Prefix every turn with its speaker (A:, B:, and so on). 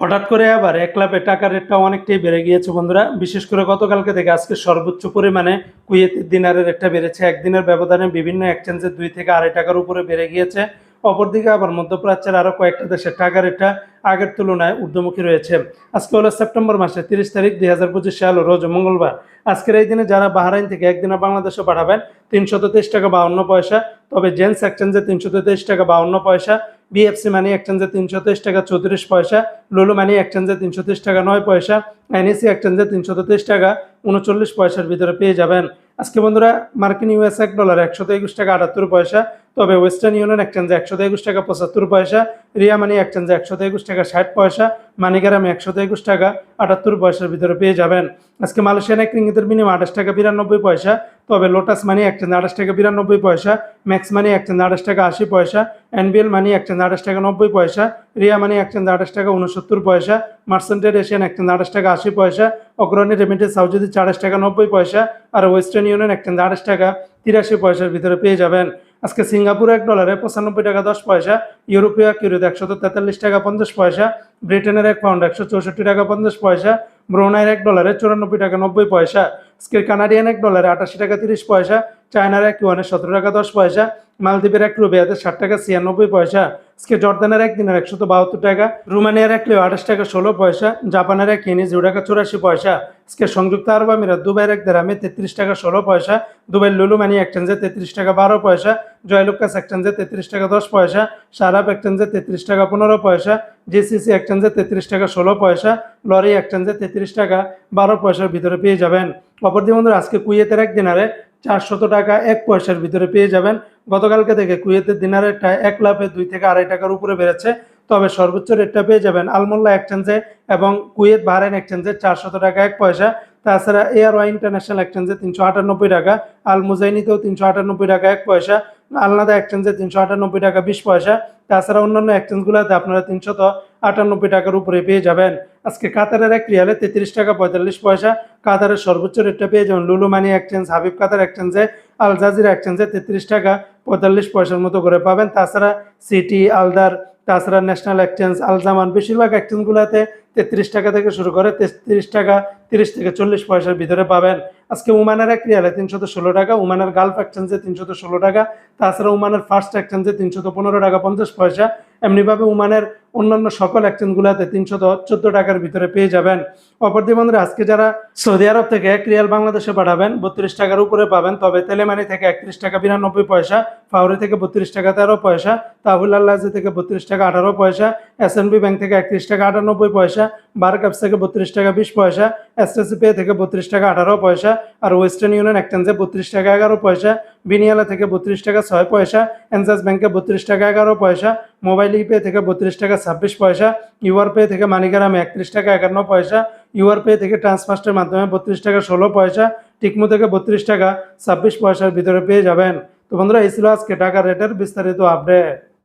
A: হঠাৎ করে আবার এক লাভে টাকার রেটটা অনেকটাই বেড়ে গিয়েছে, বন্ধুরা। বিশেষ করে গতকালকে থেকে আজকে সর্বোচ্চ পরিমাণে কুয়েতের দিনারের রেটটা বেড়েছে। একদিনের ব্যবধানে বিভিন্ন এক্সচেঞ্জে দুই থেকে আড়াই টাকার উপরে বেড়ে গিয়েছে। অপরদিকে আবার মধ্যপ্রাচ্যের আরও কয়েকটা দেশের টাকার রেটটা আগের তুলনায় ঊর্ধ্বমুখী রয়েছে। আজকে হলো সেপ্টেম্বর মাসের তিরিশ তারিখ দুই হাজার পঁচিশ সাল, রোজ মঙ্গলবার। আজকের এই দিনে যারা বাহারাইন থেকে একদিনে বাংলাদেশে পাঠাবেন, তিনশত তেইশ টাকা বাউন্ন পয়সা। তবে জেন্টস এক্সচেঞ্জে তিনশত তেইশ টাকা বাউন্ন পয়সা। বিএফসি মানি এক্সচেঞ্জে তিনশো তেইশ টাকা চৌত্রিশ পয়সা লুলু মানি এক্সচেঞ্জে তিনশো তেইশ টাকা নয় পয়সা এনএসি এক্সচেঞ্জে তিনশো তেইশ টাকা উনচল্লিশ পয়সার ভিতরে পেয়ে যাবেন। আজকে বন্ধুরা, মার্কিন ইউএস এক ডলার একশো একুশ টাকা আটাত্তর পয়সা, তবে ওয়েস্টার্ন ইউনিয়ন এক্সচেঞ্জে একশো একুশ টাকা পঁচাত্তর পয়সা, রিয়া মানি এক্সচেঞ্জে একশো একুশ টাকা ষাট পয়সা মানিকারাম একশো একুশ টাকা আটাত্তর পয়সার ভিতরে পেয়ে যাবেন। আজকে মালয়েশিয়ান এক রিঙ্গিতের বিনিময় আঠাশ টাকা বিরানব্বই পয়সা তবে লোটাস মানি এক্সচেঞ্জ আঠাশ টাকা বিরানব্বই পয়সা ম্যাক্স মানি এক্সচেঞ্জ আঠাশ টাকা আশি পয়সা এনবিএল মানি এক্সচেঞ্জ আঠাশ টাকা নব্বই পয়সা রিয়া মানি এক্সচেঞ্জ আঠাশ টাকা উনসত্তর পয়সা মার্সেন্টেড এশিয়ান এক্সচেঞ্জ আঠাশ টাকা আশি পয়সা অগ্রণী রেমিটেন্স সাউদি আঠাশ টাকা নব্বই পয়সা আর ওয়েস্টার্ন ইউনিয়ন এক্সচেঞ্জ আঠাশ টাকা তিরাশি পয়সার ভিতরে পেয়ে যাবেন। আজকে সিঙ্গাপুর এক ডলারে পঁচানব্বই টাকা দশ পয়সা ইউরোপীয় কিউরোতে একশো তেতাল্লিশ টাকা পঞ্চাশ পয়সা ব্রিটেনের এক পাউন্ড একশো চৌষট্টি টাকা পঞ্চাশ পয়সা ব্রোনাইয়ের এক ডলারে চুরানব্বই টাকা নব্বই পয়সা। আজকে কানাডিয়ান এক ডলারে আটাশি টাকা তিরিশ পয়সা চায়নার এক ইউয়ানে সতেরো টাকা দশ পয়সা মালদ্বীপের এক রুবিয়াতে ষাট টাকা ছিয়ানব্বই পয়সা। আজকে জর্দানের এক দিনের একশত বাহাত্তর টাকা, রোমানিয়ার এক লিও আঠাশ টাকা ষোলো পয়সা, জাপানের এক ইনি জিরো টাকা চুরাশি পয়সা। আজকে সংযুক্ত আরব আমিরাত দুবাইয়ের এক দেরামে তেত্রিশ টাকা ষোলো পয়সা দুবাই লুলু মানি এক্সচেঞ্জে তেত্রিশ টাকা বারো পয়সা জয়লুকাস এক্সচেঞ্জে তেত্রিশ টাকা দশ পয়সা সারাপ এক্সচেঞ্জে তেত্রিশ টাকা পনেরো পয়সা জিসিসি এক্সচেঞ্জে তেত্রিশ টাকা ষোলো পয়সা, লরি এক্সচেঞ্জে তেত্রিশ টাকা বারো পয়সার ভিতরে পেয়ে যাবেন। অপরদি বন্ধুরা, আজকে কুয়েতের এক দিনারে চারশত টাকা এক পয়সার ভিতরে পেয়ে যাবেন। গতকালকে থেকে কুয়েতের দিনারেরটা এক লাফে দুই থেকে আড়াই টাকার উপরে বেড়েছে। তবে সর্বোচ্চ রেটটা পেয়ে যাবেন আলমোল্লা এক্সচেঞ্জে এবং কুয়েত বাহরাইন এক্সচেঞ্জে চারশত টাকা এক পয়সা। তাছাড়া এয়ার ওয়াই ইন্টারন্যাশনাল এক্সচেঞ্জে তিনশো আটানব্বই টাকা আল মুজাইনিতেও তিনশো আটানব্বই টাকা এক পয়সা, আলনাদা এক্সচেঞ্জে তিনশো আটানব্বই টাকা বিশ পয়সা। তাছাড়া অন্যান্য এক্সচেঞ্জগুলোতে আপনারা তিনশত আটানব্বই টাকার উপরে পেয়ে যাবেন। আজকে কাতারের এক রিয়ালে তেত্রিশ টাকা পঁয়তাল্লিশ পয়সা, কাতারের সর্বোচ্চ রেটটা পেয়ে যাবেন লুলু মানি এক্সচেঞ্জ হাবিব কাতার এক্সচেঞ্জে আল জাজিরা এক্সচেঞ্জে তেত্রিশ টাকা পঁয়তাল্লিশ পয়সার মতো করে পাবেন। তাছাড়া সিটি, আলদার, তাছাড়া ন্যাশনাল এক্সচেঞ্জ আলজামান বেশিরভাগ এক্সচেঞ্জগুলোতে তেত্রিশ টাকা থেকে শুরু করে তেত্রিশ টাকা, তিরিশ থেকে চল্লিশ পয়সার ভিতরে পাবেন। আজকে উমানের এক রিয়ালে তিনশত ষোলো টাকা, উমানের গালফ এক্সচেঞ্জে তিনশত ষোলো টাকা, তাছাড়া উমানের ফার্স্ট এক্সচেঞ্জে তিনশত পনেরো টাকা, পঞ্চাশ পয়সা। এমনিভাবে উমানের অন্যান্য সকল এক্সচেঞ্জগুলোতে তিনশত চোদ্দ টাকার ভিতরে পেয়ে যাবেন। অপরদি বন্ধুরা, আজকে যারা সৌদি আরব থেকে রিয়াল বাংলাদেশে পাঠাবেন, বত্রিশ টাকার উপরে পাবেন। তবে তেলেমানি থেকে একত্রিশ টাকা বিরানব্বই পয়সা, ফাউরি থেকে বত্রিশ টাকা তেরো পয়সা, তাহুল আল্লাহি থেকে বত্রিশ টাকা আঠারো পয়সা, এস ব্যাংক থেকে একত্রিশ টাকা আটানব্বই পয়সা বার কাপস থেকে বত্রিশ টাকা বিশ পয়সা এসএসসি পে থেকে বত্রিশ টাকা আঠারো পয়সা, আর ওয়েস্টার্ন ইউনিয়ন এক্সচেঞ্জে বত্রিশ টাকা এগারো পয়সা, বিনিয়ালা থেকে বত্রিশ টাকা ছয় পয়সা, এনজাস ব্যাংকে বত্রিশ টাকা এগারো পয়সা, মোবাইল ইপে থেকে বত্রিশ টাকা ছাব্বিশ পয়সা ইউআর পে থেকে মানিগ্রামে একত্রিশ টাকা একান্ন পয়সা ইউআর পে থেকে ট্রান্সফাস্টের মাধ্যমে বত্রিশ টাকা ষোলো পয়সা টিকমো থেকে বত্রিশ টাকা ছাব্বিশ পয়সার ভিতরে পেয়ে যাবেন। তো বন্ধুরা, এই ছিল আজকে টাকা রেটের বিস্তারিত আপডেট